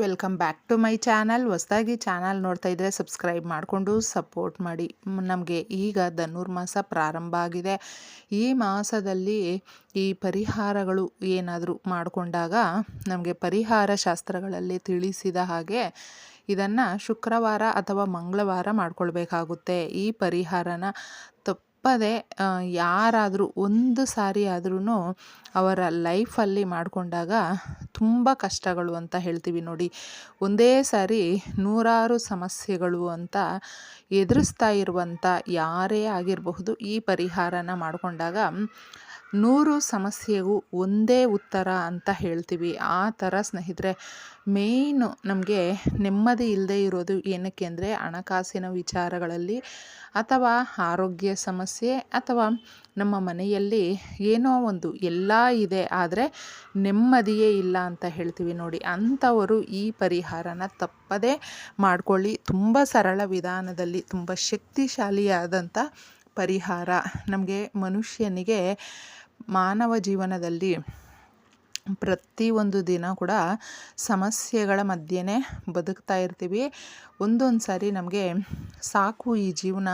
Welcome back to my channel ಹೊಸದಾಗಿ channel ನೋಡ್ತಾ ಇದ್ದರೆ ಸಬ್ಸ್ಕ್ರೈಬ್ ಮಾಡಿಕೊಂಡು ಸಪೋರ್ಟ್ ಮಾಡಿ. ನಮಗೆ ಈಗ ಧನುರ್ಮಾಸ ಪ್ರಾರಂಭ ಆಗಿದೆ. ಈ ಮಾಸದಲ್ಲಿ ಈ ಪರಿಹಾರಗಳು ಏನಾದರೂ ಮಾಡಿಕೊಂಡಾಗ ನಮಗೆ ಪರಿಹಾರ ಶಾಸ್ತ್ರಗಳಲ್ಲಿ ತಿಳಿಸಿದ ಹಾಗೆ ಇದನ್ನು ಶುಕ್ರವಾರ ಅಥವಾ ಮಂಗಳವಾರ ಮಾಡ್ಕೊಳ್ಬೇಕಾಗುತ್ತೆ. ಈ ಪರಿಹಾರನ ತಪ್ಪದೆ ಯಾರಾದರೂ ಒಂದು ಸಾರಿ ಆದ್ರೂ ಅವರ ಲೈಫಲ್ಲಿ ಮಾಡಿಕೊಂಡಾಗ ತುಂಬ ಕಷ್ಟಗಳು ಅಂತ ಹೇಳ್ತೀವಿ ನೋಡಿ. ಒಂದೇ ಸಾರಿ ನೂರಾರು ಸಮಸ್ಯೆಗಳು ಅಂತ ಎದುರಿಸ್ತಾ ಇರುವಂಥ ಯಾರೇ ಆಗಿರಬಹುದು ಈ ಪರಿಹಾರನ ಮಾಡಿಕೊಂಡಾಗ ನೂರು ಸಮಸ್ಯೆಗೂ ಒಂದೇ ಉತ್ತರ ಅಂತ ಹೇಳ್ತೀವಿ. ಆ ಥರ ಸ್ನೇಹಿತರೆ, ಮೇಯ್ನು ನಮಗೆ ನೆಮ್ಮದಿ ಇಲ್ಲದೆ ಇರೋದು ಏನಕ್ಕೆ ಅಂದರೆ ಹಣಕಾಸಿನ ವಿಚಾರಗಳಲ್ಲಿ ಅಥವಾ ಆರೋಗ್ಯ ಸಮಸ್ಯೆ ಅಥವಾ ನಮ್ಮ ಮನೆಯಲ್ಲಿ ಏನೋ ಒಂದು ಎಲ್ಲ ಇದೆ ಆದರೆ ನೆಮ್ಮದಿಯೇ ಇಲ್ಲ ಅಂತ ಹೇಳ್ತೀವಿ ನೋಡಿ. ಅಂಥವರು ಈ ಪರಿಹಾರನ ತಪ್ಪದೇ ಮಾಡ್ಕೊಳ್ಳಿ. ತುಂಬ ಸರಳ ವಿಧಾನದಲ್ಲಿ, ತುಂಬ ಶಕ್ತಿಶಾಲಿಯಾದಂಥ ಪರಿಹಾರ ನಮಗೆ ಮನುಷ್ಯನಿಗೆ ಮಾನವ ಜೀವನದಲ್ಲಿ ಪ್ರತಿಯೊಂದು ದಿನ ಕೂಡ ಸಮಸ್ಯೆಗಳ ಮಧ್ಯೆ ಬದುಕ್ತಾ ಇರ್ತೀವಿ. ಒಂದೊಂದು ಸಾರಿ ನಮಗೆ ಸಾಕು ಈ ಜೀವನ.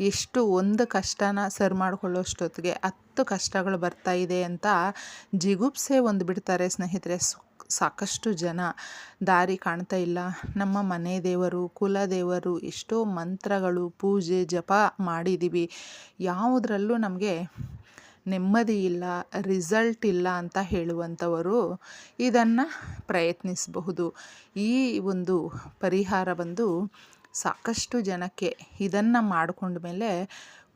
ಎಷ್ಟು ಒಂದು ಕಷ್ಟನ ಸರಿ ಮಾಡ್ಕೊಳ್ಳೋಷ್ಟೊತ್ತಿಗೆ ಹತ್ತು ಕಷ್ಟಗಳು ಬರ್ತಾ ಇದೆ ಅಂತ ಜಿಗುಪ್ಸೆ ಒಂದು ಬಿಡ್ತಾರೆ ಸ್ನೇಹಿತರೆ. ಸಾಕಷ್ಟು ಜನ. ದಾರಿ ಕಾಣ್ತಾ ಇಲ್ಲ. ನಮ್ಮ ಮನೆ ದೇವರು, ಕುಲ ದೇವರು ಎಷ್ಟೋ ಮಂತ್ರಗಳು, ಪೂಜೆ, ಜಪ ಮಾಡಿದ್ದೀವಿ ಯಾವುದರಲ್ಲೂ ನಮಗೆ ನೆಮ್ಮದಿ ಇಲ್ಲ ರಿಸಲ್ಟ್ ಇಲ್ಲ ಅಂತ ಹೇಳುವಂಥವರು ಇದನ್ನು ಪ್ರಯತ್ನಿಸಬಹುದು. ಈ ಒಂದು ಪರಿಹಾರ ಬಂದು ಸಾಕಷ್ಟು ಜನಕ್ಕೆ ಇದನ್ನು ಮಾಡಿಕೊಂಡ ಮೇಲೆ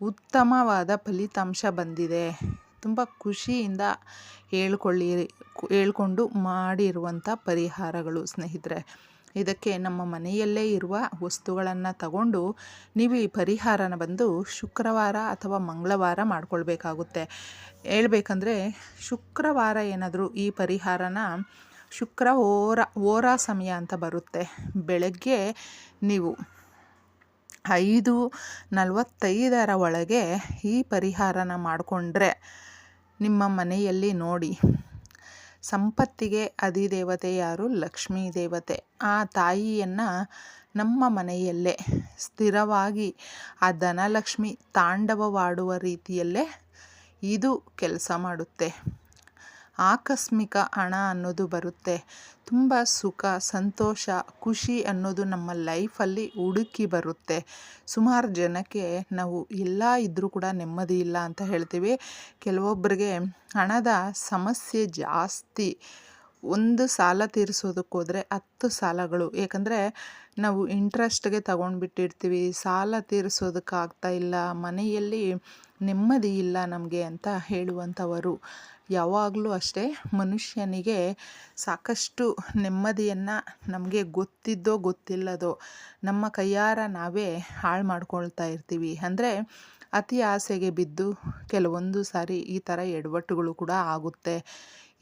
ಉತ್ತಮವಾದ ಫಲಿತಾಂಶ ಬಂದಿದೆ. ತುಂಬ ಖುಷಿಯಿಂದ ಹೇಳ್ಕೊಳ್ಳಿ ಹೇಳ್ಕೊಂಡು ಮಾಡಿರುವಂಥ ಪರಿಹಾರಗಳು ಸ್ನೇಹಿತರೆ. ಇದಕ್ಕೆ ನಮ್ಮ ಮನೆಯಲ್ಲೇ ಇರುವ ವಸ್ತುಗಳನ್ನು ತಗೊಂಡು ನೀವು ಈ ಪರಿಹಾರನ ಬಂದು ಶುಕ್ರವಾರ ಅಥವಾ ಮಂಗಳವಾರ ಮಾಡಿಕೊಳ್ಬೇಕಾಗುತ್ತೆ. ಹೇಳ್ಬೇಕಂದ್ರೆ ಶುಕ್ರವಾರ ಏನಾದರೂ ಈ ಪರಿಹಾರನ ಶುಕ್ರ ಓರ ಓರ ಸಮಯ ಅಂತ ಬರುತ್ತೆ. ಬೆಳಗ್ಗೆ ನೀವು ಐದು ನಲವತ್ತೈದರ ಒಳಗೆ ಈ ಪರಿಹಾರನ ಮಾಡಿಕೊಂಡ್ರೆ ನಿಮ್ಮ ಮನೆಯಲ್ಲಿ ನೋಡಿ ಸಂಪತ್ತಿಗೆ ಅಧಿದೇವತೆ ಯಾರು? ಲಕ್ಷ್ಮೀ ದೇವತೆ. ಆ ತಾಯಿಯನ್ನು ನಮ್ಮ ಮನೆಯಲ್ಲೇ ಸ್ಥಿರವಾಗಿ ಆ ಧನಲಕ್ಷ್ಮಿ ತಾಂಡವವಾಡುವ ರೀತಿಯಲ್ಲೇ ಇದು ಕೆಲಸ ಮಾಡುತ್ತೆ. ಆಕಸ್ಮಿಕ ಹಣ ಅನ್ನೋದು ಬರುತ್ತೆ. ತುಂಬ ಸುಖ, ಸಂತೋಷ, ಖುಷಿ ಅನ್ನೋದು ನಮ್ಮ ಲೈಫಲ್ಲಿ ಹುಡುಕಿ ಬರುತ್ತೆ. ಸುಮಾರು ಜನಕ್ಕೆ ನಾವು ಎಲ್ಲ ಇದ್ದರೂ ಕೂಡ ನೆಮ್ಮದಿ ಇಲ್ಲ ಅಂತ ಹೇಳ್ತೀವಿ. ಕೆಲವೊಬ್ಬರಿಗೆ ಹಣದ ಸಮಸ್ಯೆ ಜಾಸ್ತಿ. ಒಂದು ಸಾಲ ತೀರಿಸೋದಕ್ಕೋದ್ರೆ ಹತ್ತು ಸಾಲಗಳು. ಏಕೆಂದರೆ ನಾವು ಇಂಟ್ರೆಸ್ಟ್ಗೆ ತಗೊಂಡ್ಬಿಟ್ಟಿರ್ತೀವಿ. ಸಾಲ ತೀರಿಸೋದಕ್ಕಾಗ್ತಾ ಇಲ್ಲ. ಮನೆಯಲ್ಲಿ ನೆಮ್ಮದಿ ಇಲ್ಲ ನಮಗೆ ಅಂತ ಹೇಳುವಂಥವರು. ಯಾವಾಗಲೂ ಅಷ್ಟೇ ಮನುಷ್ಯನಿಗೆ ಸಾಕಷ್ಟು ನೆಮ್ಮದಿಯನ್ನು ನಮಗೆ ಗೊತ್ತಿದ್ದೋ ಗೊತ್ತಿಲ್ಲದೋ ನಮ್ಮ ಕೈಯಾರ ನಾವೇ ಹಾಳು ಮಾಡ್ಕೊಳ್ತಾ ಇರ್ತೀವಿ. ಅಂದರೆ ಅತಿ ಆಸೆಗೆ ಬಿದ್ದು ಕೆಲವೊಂದು ಸಾರಿ ಈ ಥರ ಎಡವಟ್ಟುಗಳು ಕೂಡ ಆಗುತ್ತೆ.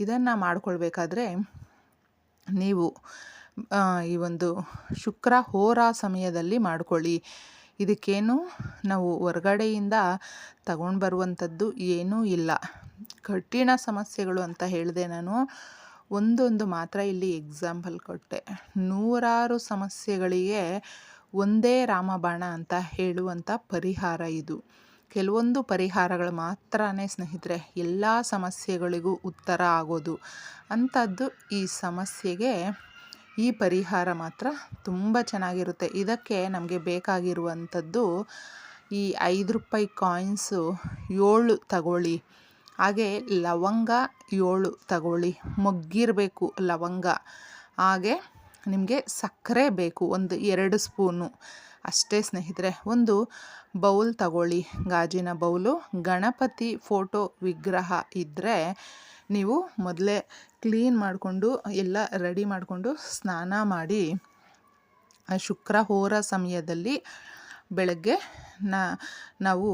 ಇದನ್ನು ಮಾಡಿಕೊಳ್ಬೇಕಾದ್ರೆ ನೀವು ಈ ಒಂದು ಶುಕ್ರ ಹೋರಾ ಸಮಯದಲ್ಲಿ ಮಾಡ್ಕೊಳ್ಳಿ. ಇದಕ್ಕೇನು ನಾವು ಹೊರ್ಗಡೆಯಿಂದ ತಗೊಂಡು ಬರುವಂಥದ್ದು ಏನೂ ಇಲ್ಲ. ಕಠಿಣ ಸಮಸ್ಯೆಗಳು ಅಂತ ಹೇಳಿದೆ ನಾನು. ಒಂದೊಂದು ಮಾತ್ರ ಇಲ್ಲಿ ಎಕ್ಸಾಂಪಲ್ ಕೊಟ್ಟೆ. ನೂರಾರು ಸಮಸ್ಯೆಗಳಿಗೆ ಒಂದೇ ರಾಮಬಾಣ ಅಂತ ಹೇಳುವಂಥ ಪರಿಹಾರ ಇದು. ಕೆಲವೊಂದು ಪರಿಹಾರಗಳು ಮಾತ್ರನೇ ಸ್ನೇಹಿತರೆ, ಎಲ್ಲ ಸಮಸ್ಯೆಗಳಿಗೂ ಉತ್ತರ ಆಗೋದು. ಅಂಥದ್ದು ಈ ಸಮಸ್ಯೆಗೆ ಈ ಪರಿಹಾರ ಮಾತ್ರ ತುಂಬ ಚೆನ್ನಾಗಿರುತ್ತೆ. ಇದಕ್ಕೆ ನಮಗೆ ಬೇಕಾಗಿರುವಂಥದ್ದು ಈ ಐದು ರೂಪಾಯಿ ಕಾಯಿನ್ಸು ಏಳು ತಗೊಳ್ಳಿ. ಹಾಗೆ ಲವಂಗ ಏಳು ತಗೊಳ್ಳಿ. ಮೊಗ್ಗಿರಬೇಕು ಲವಂಗ. ಹಾಗೆ ನಿಮಗೆ ಸಕ್ಕರೆ ಬೇಕು, ಒಂದು ಎರಡು ಸ್ಪೂನು. ಅಷ್ಟೇ ಸ್ನೇಹಿತರೆ, ಒಂದು ಬೌಲ್ ತಗೊಳ್ಳಿ. ಗಾಜಿನ ಬೌಲು. ಗಣಪತಿ ಫೋಟೋ ವಿಗ್ರಹ ಇದ್ದರೆ ನೀವು ಮೊದಲೇ ಕ್ಲೀನ್ ಮಾಡಿಕೊಂಡು, ಎಲ್ಲ ರೆಡಿ ಮಾಡಿಕೊಂಡು ಸ್ನಾನ ಮಾಡಿ ಶುಕ್ರ ಹೋರ ಸಮಯದಲ್ಲಿ ಬೆಳಗ್ಗೆ ನಾವು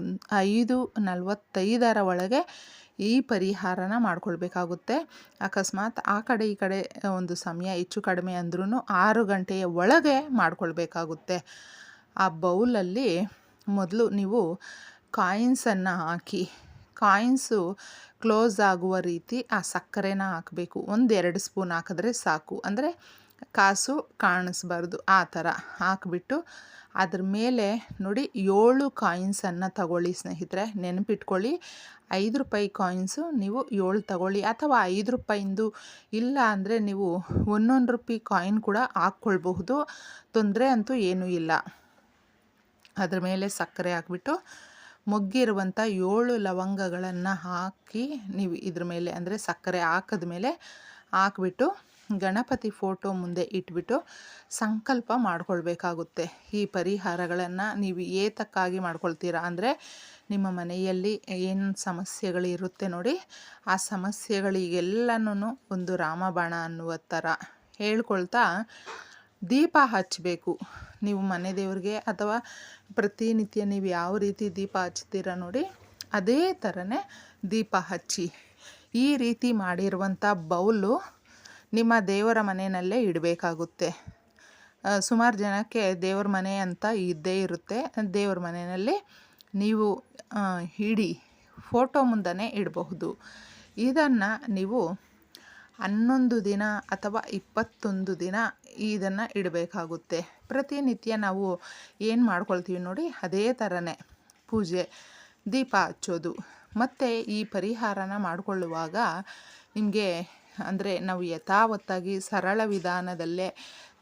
ಒಂದು ಐದು ನಲವತ್ತೈದರ ಒಳಗೆ ಈ ಪರಿಹಾರನ ಮಾಡ್ಕೊಳ್ಬೇಕಾಗುತ್ತೆ. ಅಕಸ್ಮಾತ್ ಆ ಕಡೆ ಈ ಕಡೆ, ಒಂದು ಸಮಯ ಹೆಚ್ಚು ಕಡಿಮೆ ಅಂದ್ರೂ ಆರು ಗಂಟೆಯ ಒಳಗೆ ಮಾಡಿಕೊಳ್ಬೇಕಾಗುತ್ತೆ. ಆ ಬೌಲಲ್ಲಿ ಮೊದಲು ನೀವು ಕಾಯಿನ್ಸನ್ನು ಹಾಕಿ ಕಾಯಿನ್ಸು ಕ್ಲೋಸ್ ಆಗುವ ರೀತಿ ಆ ಸಕ್ಕರೆನ ಹಾಕಬೇಕು. ಒಂದೆರಡು ಸ್ಪೂನ್ ಹಾಕಿದ್ರೆ ಸಾಕು. ಅಂದರೆ ಕಾಸು ಕಾಣಿಸ್ಬಾರ್ದು ಆ ಥರ ಹಾಕಿಬಿಟ್ಟು ಅದ್ರ ಮೇಲೆ ನೋಡಿ ಏಳು ಕಾಯಿನ್ಸನ್ನು ತಗೊಳ್ಳಿ ಸ್ನೇಹಿತರೆ, ನೆನಪಿಟ್ಕೊಳ್ಳಿ. ಐದು ರೂಪಾಯಿ ಕಾಯಿನ್ಸು ನೀವು ಏಳು ತಗೊಳ್ಳಿ. ಅಥವಾ ಐದು ರೂಪಾಯಿಂದು ಇಲ್ಲ ಅಂದರೆ ನೀವು ಒಂದೊಂದು ರೂಪಾಯಿ ಕಾಯಿನ್ ಕೂಡ ಹಾಕ್ಕೊಳ್ಬಹುದು. ತೊಂದರೆ ಅಂತೂ ಏನೂ ಇಲ್ಲ. ಅದ್ರ ಮೇಲೆ ಸಕ್ಕರೆ ಹಾಕ್ಬಿಟ್ಟು ಮೊಗ್ಗಿರುವಂಥ ಏಳು ಲವಂಗಗಳನ್ನು ಹಾಕಿ ನೀವು ಇದ್ರ ಮೇಲೆ ಅಂದರೆ ಸಕ್ಕರೆ ಹಾಕಿದ ಮೇಲೆ ಹಾಕ್ಬಿಟ್ಟು ಗಣಪತಿ ಫೋಟೋ ಮುಂದೆ ಇಟ್ಬಿಟ್ಟು ಸಂಕಲ್ಪ ಮಾಡ್ಕೊಳ್ಬೇಕಾಗುತ್ತೆ. ಈ ಪರಿಹಾರಗಳನ್ನು ನೀವು ಏತಕ್ಕಾಗಿ ಮಾಡ್ಕೊಳ್ತೀರಾ ಅಂದರೆ ನಿಮ್ಮ ಮನೆಯಲ್ಲಿ ಏನು ಸಮಸ್ಯೆಗಳಿರುತ್ತೆ ನೋಡಿ, ಆ ಸಮಸ್ಯೆಗಳಿಗೆಲ್ಲನೂ ಒಂದು ರಾಮಬಾಣ ಅನ್ನುವ ಥರ ಹೇಳ್ಕೊಳ್ತಾ ದೀಪ ಹಚ್ಚಬೇಕು ನೀವು ಮನೆ ದೇವರಿಗೆ ಅಥವಾ ಪ್ರತಿನಿತ್ಯ ನೀವು ಯಾವ ರೀತಿ ದೀಪ ಹಚ್ತೀರ ನೋಡಿ, ಅದೇ ಥರನೇ ದೀಪ ಹಚ್ಚಿ. ಈ ರೀತಿ ಮಾಡಿರುವಂಥ ಬೌಲು ನಿಮ್ಮ ದೇವರ ಮನೆಯಲ್ಲೇ ಇಡಬೇಕಾಗುತ್ತೆ. ಸುಮಾರು ಜನಕ್ಕೆ ದೇವ್ರ ಮನೆ ಅಂತ ಇದ್ದೇ ಇರುತ್ತೆ. ದೇವ್ರ ಮನೆಯಲ್ಲಿ ನೀವು ಇಡಿ ಫೋಟೋ ಮುಂದನೇ ಇಡಬಹುದು. ಇದನ್ನು ನೀವು ಹನ್ನೊಂದು ದಿನ ಅಥವಾ ಇಪ್ಪತ್ತೊಂದು ದಿನ ಇದನ್ನು ಇಡಬೇಕಾಗುತ್ತೆ. ಪ್ರತಿನಿತ್ಯ ನಾವು ಏನು ಮಾಡ್ಕೊಳ್ತೀವಿ ನೋಡಿ, ಅದೇ ಥರನೇ ಪೂಜೆ, ದೀಪ ಹಚ್ಚೋದು. ಮತ್ತು ಈ ಪರಿಹಾರನ ಮಾಡಿಕೊಳ್ಳುವಾಗ ನಿಮಗೆ ಅಂದರೆ ನಾವು ಯಥಾವತ್ತಾಗಿ ಸರಳ ವಿಧಾನದಲ್ಲೇ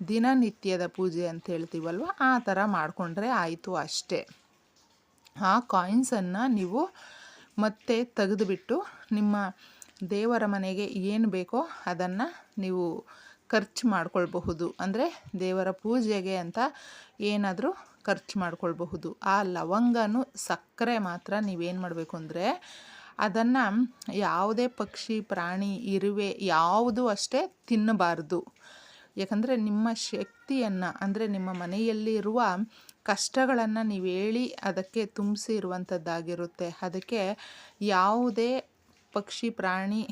ದಿನನಿತ್ಯದ ಪೂಜೆ ಅಂತ ಹೇಳ್ತೀವಲ್ವ, ಆ ಥರ ಮಾಡಿಕೊಂಡ್ರೆ ಆಯಿತು ಅಷ್ಟೇ. ಆ ಕಾಯಿನ್ಸನ್ನು ನೀವು ಮತ್ತೆ ತೆಗೆದುಬಿಟ್ಟು ನಿಮ್ಮ ದೇವರ ಮನೆಗೆ ಏನು ಬೇಕೋ ಅದನ್ನು ನೀವು ಖರ್ಚು ಮಾಡಿಕೊಳ್ಬಹುದು. ಅಂದರೆ ದೇವರ ಪೂಜೆಗೆ ಅಂತ ಏನಾದರೂ ಖರ್ಚು ಮಾಡಿಕೊಳ್ಬಹುದು. ಆ ಲವಂಗನೂ ಸಕ್ಕರೆ ಮಾತ್ರ ನೀವೇನು ಮಾಡಬೇಕು ಅಂದರೆ ಅದನ್ನು ಯಾವುದೇ ಪಕ್ಷಿ, ಪ್ರಾಣಿ, ಇರುವೆ ಯಾವುದು ಅಷ್ಟೇ ತಿನ್ನಬಾರ್ದು. ಯಾಕಂದರೆ ನಿಮ್ಮ ಶಕ್ತಿಯನ್ನು ಅಂದರೆ ನಿಮ್ಮ ಮನೆಯಲ್ಲಿರುವ ಕಷ್ಟಗಳನ್ನು ನೀವು ಹೇಳಿ ಅದಕ್ಕೆ ತುಂಬಿಸಿ ಇರುವಂಥದ್ದಾಗಿರುತ್ತೆ ಅದಕ್ಕೆ ಯಾವುದೇ ಪಕ್ಷಿ, ಪ್ರಾಣಿ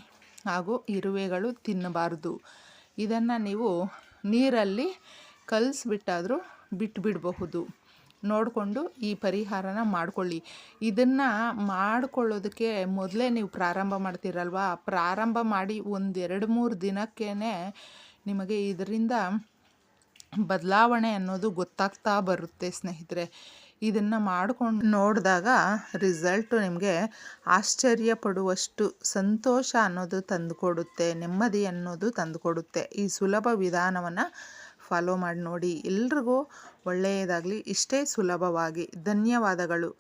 ಹಾಗೂ ಇರುವೆಗಳು ತಿನ್ನಬಾರ್ದು. ಇದನ್ನು ನೀವು ನೀರಲ್ಲಿ ಕಲಿಸ್ಬಿಟ್ಟಾದರೂ ಬಿಟ್ಟುಬಿಡಬಹುದು ನೋಡಿಕೊಂಡು ಈ ಪರಿಹಾರನ ಮಾಡಿಕೊಳ್ಳಿ. ಇದನ್ನು ಮಾಡಿಕೊಳ್ಳೋದಕ್ಕೆ ಮೊದಲೇ ನೀವು ಪ್ರಾರಂಭ ಮಾಡ್ತೀರಲ್ವ? ಪ್ರಾರಂಭ ಮಾಡಿ ಒಂದು ಎರಡು ಮೂರು ದಿನಕ್ಕೇ ನಿಮಗೆ ಇದರಿಂದ ಬದಲಾವಣೆ ಅನ್ನೋದು ಗೊತ್ತಾಗ್ತಾ ಬರುತ್ತೆ ಸ್ನೇಹಿತರೆ. ಇದನ್ನು ಮಾಡ್ಕೊಂಡು ನೋಡಿದಾಗ ರಿಸಲ್ಟು ನಿಮಗೆ ಆಶ್ಚರ್ಯ ಪಡುವಷ್ಟು ಸಂತೋಷ ಅನ್ನೋದು ತಂದುಕೊಡುತ್ತೆ, ನೆಮ್ಮದಿ ಅನ್ನೋದು ತಂದುಕೊಡುತ್ತೆ. ಈ ಸುಲಭ ವಿಧಾನವನ್ನು ಫಾಲೋ ಮಾಡಿ ನೋಡಿ. ಎಲ್ರಿಗೂ ಒಳ್ಳೆಯದಾಗಲಿ. ಇಷ್ಟೇ ಸುಲಭವಾಗಿ. ಧನ್ಯವಾದಗಳು.